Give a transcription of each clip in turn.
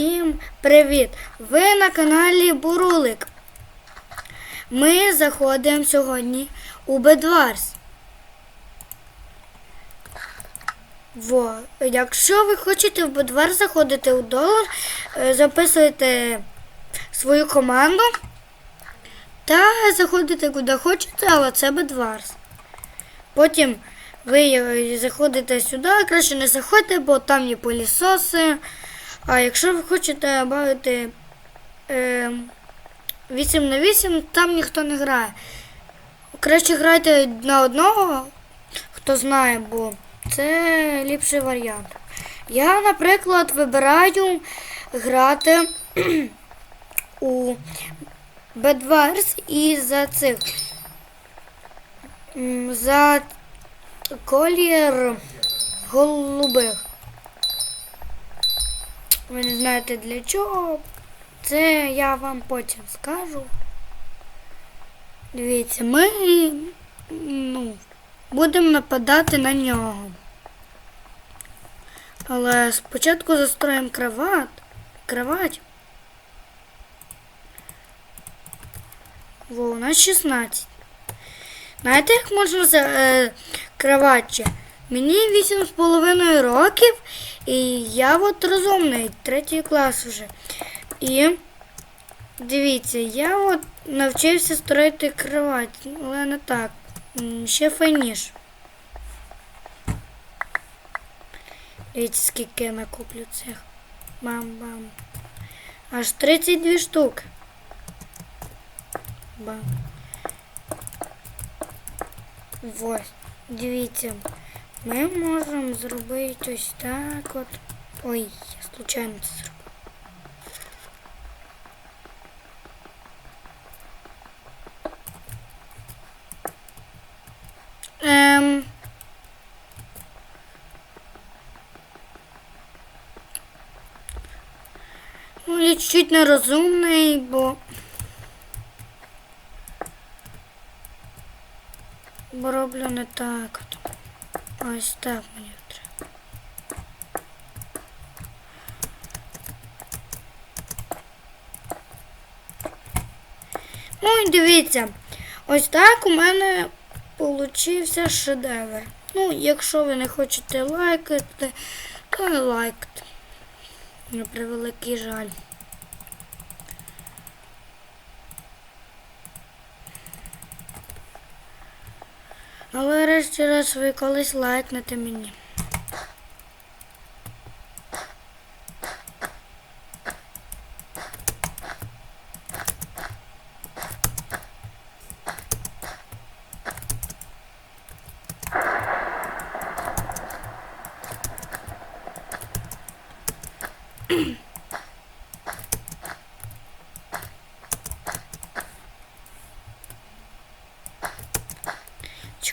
Всім привіт! Ви на каналі Бурулик. Ми заходимо сьогодні у Бедварс. Во. Якщо ви хочете в Бедварс заходити у долар, е, записуйте свою команду та заходите куди хочете, але це Бедварс. Потім ви заходите сюди, краще не заходьте, бо там є пилісоси. А якщо ви хочете бавити е, 8 на 8, там ніхто не грає. Краще грайте на одного, хто знає, бо це ліпший варіант. Я, наприклад, вибираю грати у Bedwars і за цих за колір голубих. Ви не знаєте для чого. Це я вам потім скажу. Дивіться, ми ну, будемо нападати на нього. Але спочатку застроїмо кровать. Кровать. Во, у нас 16. Знаєте, як можна за е, кроватче? Мені 8,5 років, і я от розумний, третій клас вже. І дивіться, я от навчився строїти кровать, але не так. Ще файніше. Дивіться, скільки я накуплю цих. Бам-бам. Аж 32 штуки. Бам. Ось, дивіться. Ми можемо зробити ось так от. Ой, я случайно це зробив. Ем... Ну, я чуть-чуть нерозумний, бо. Бо роблю не так. Ось так мені треба. Ну і дивіться, ось так у мене получився шедевр. Ну, якщо ви не хочете лайкати, то лайкайте. На превеликий жаль. Але раз ви колись лайкнете мені.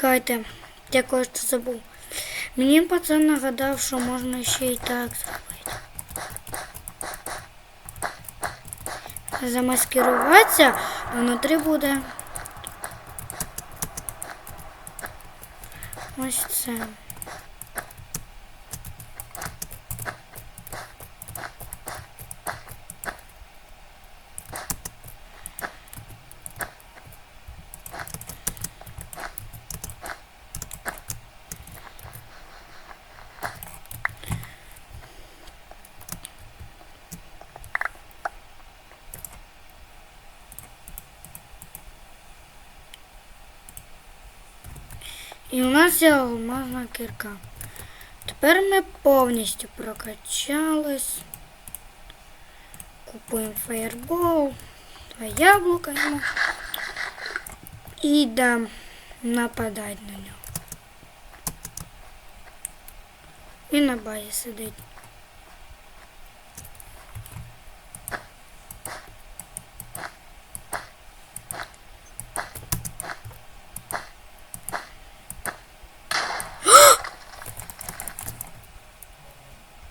Чекайте, я кое-що забув. Мені пацан нагадав, що можна ще й так зробити. Замаскируватися, а внутрі буде. Ось це. І у нас є алмазна кірка. Тепер ми повністю прокачались. Купуємо фаєрбол, два яблука йому. І йдемо нападати на нього. І на базі сидить.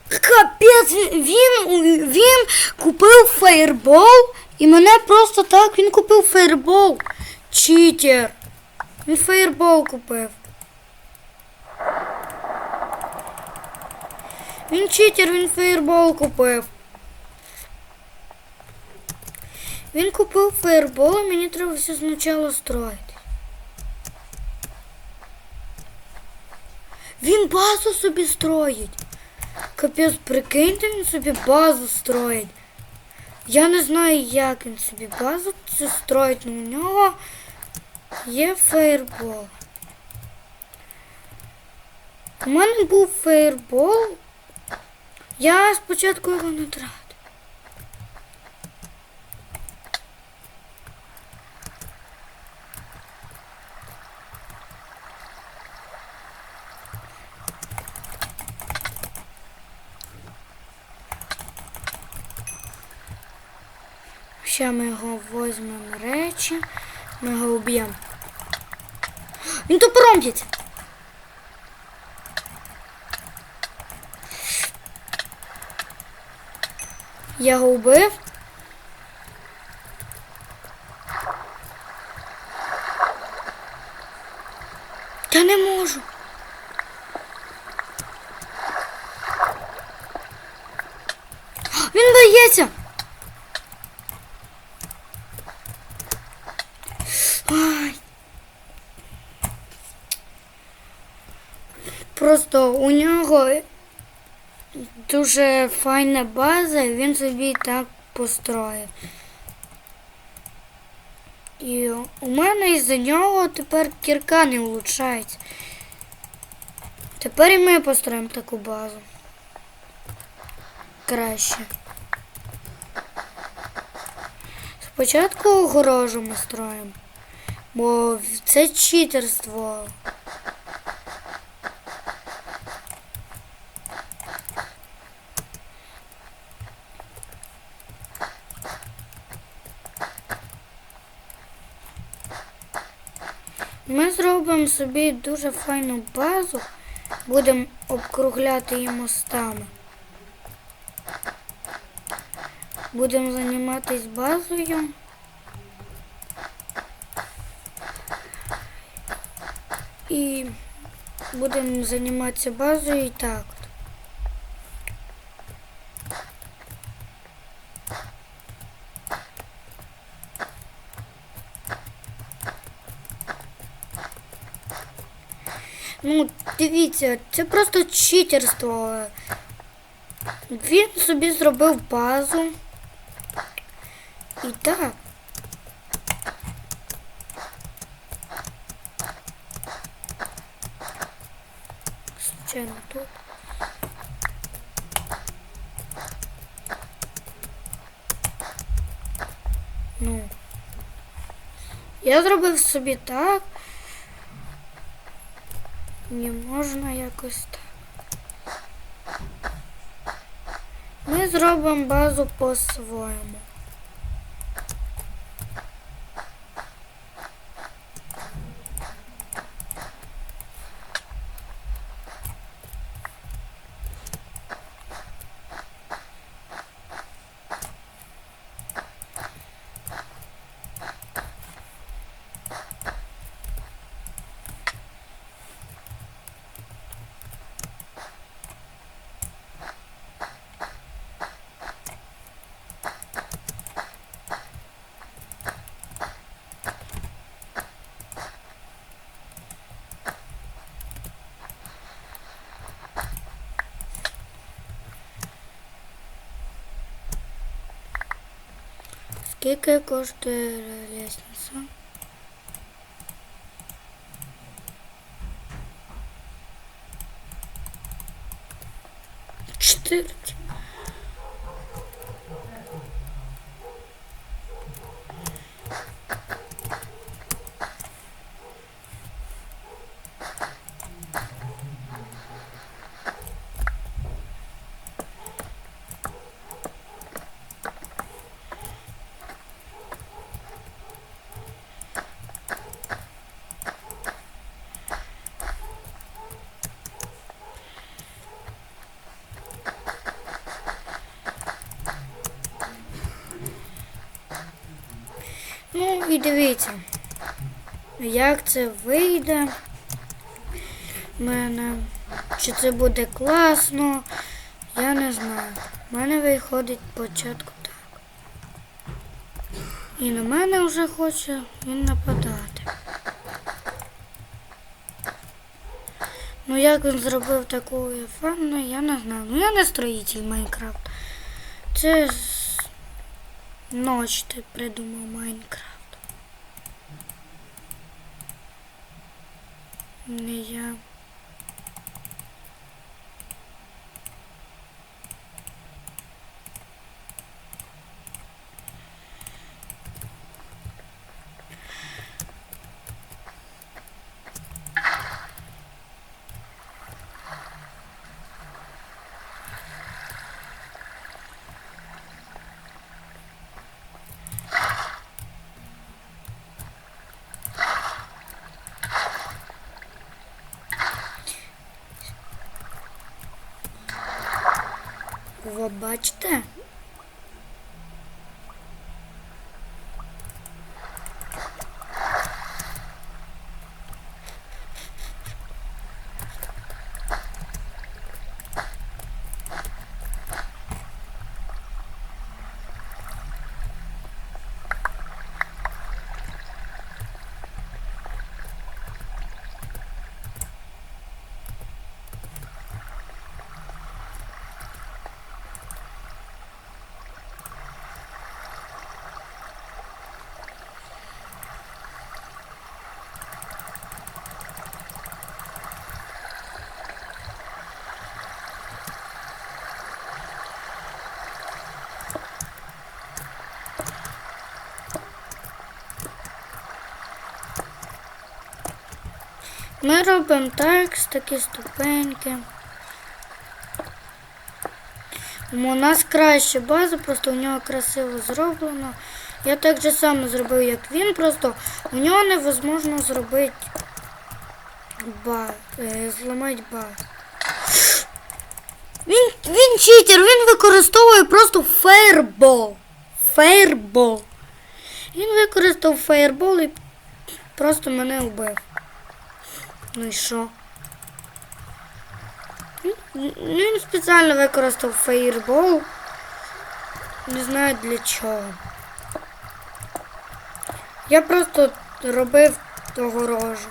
Капець, він, він купив фаєрбол і мене просто так він купив фаєрбол. Читер. Він фаєрбол купив. Він читер, він фаєрбол купив. Він купив фаербол, і мені треба все спочатку строїти. Він базу собі строїть. Капець, прикиньте, він собі базу строїть. Я не знаю, як він собі базу цю строїть, але у нього є фейербол. У мене був фейербол. Я спочатку його не тратив. Ще ми його візьмемо речі, ми його уб'ємо. Він топором б'ється. Я його вбив. Та не можу. Він боїться. Ай. Просто у нього дуже файна база, і він собі так построїв. І у мене із-за нього тепер кірка не влучається. Тепер і ми построїмо таку базу. Краще. Спочатку огорожу ми строїмо, бо це читерство. Ми зробимо собі дуже файну базу, будемо обкругляти її мостами. Будемо займатися базою. І будемо займатися базою і так. Ну, дивіться, це просто читерство. Він собі зробив базу. І так. Случайно тут. Ну. Я зробив собі так. Не можна якось так. Ми зробимо базу по-своєму. ¿Qué, qué coste і дивіться, як це вийде в мене. Чи це буде класно, я не знаю. У мене виходить спочатку так. І на мене вже хоче він нападати. Ну як він зробив таку ефанну, я не знаю. Ну я не строїтель Майнкрафт. Це ж ноч ти придумав Майнкрафт. Не Ви бачите? Ми робимо текст, такі ступеньки. У нас краще база, просто у нього красиво зроблено. Я так же само зробив, як він, просто у нього невозможно зробити ба, е, зламати базу. Він, він читер, він використовує просто фейербол. Фейербол. Він використав фейербол і просто мене вбив. Ну і що? Ну, Він спеціально використав фейербол. Не знаю для чого. Я просто робив того рожу.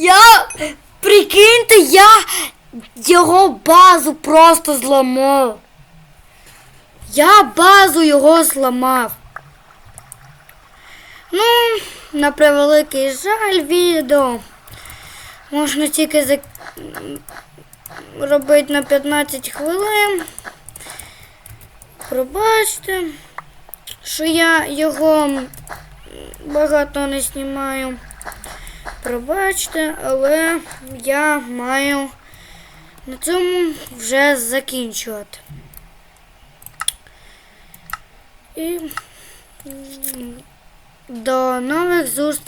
Я прикиньте, я його базу просто зламав. Я базу його зламав. Ну, на превеликий жаль, відео можна тільки за... робити на 15 хвилин. Пробачте, що я його багато не знімаю. Пробачте, але я маю на цьому вже закінчувати. І до нових зустрічей.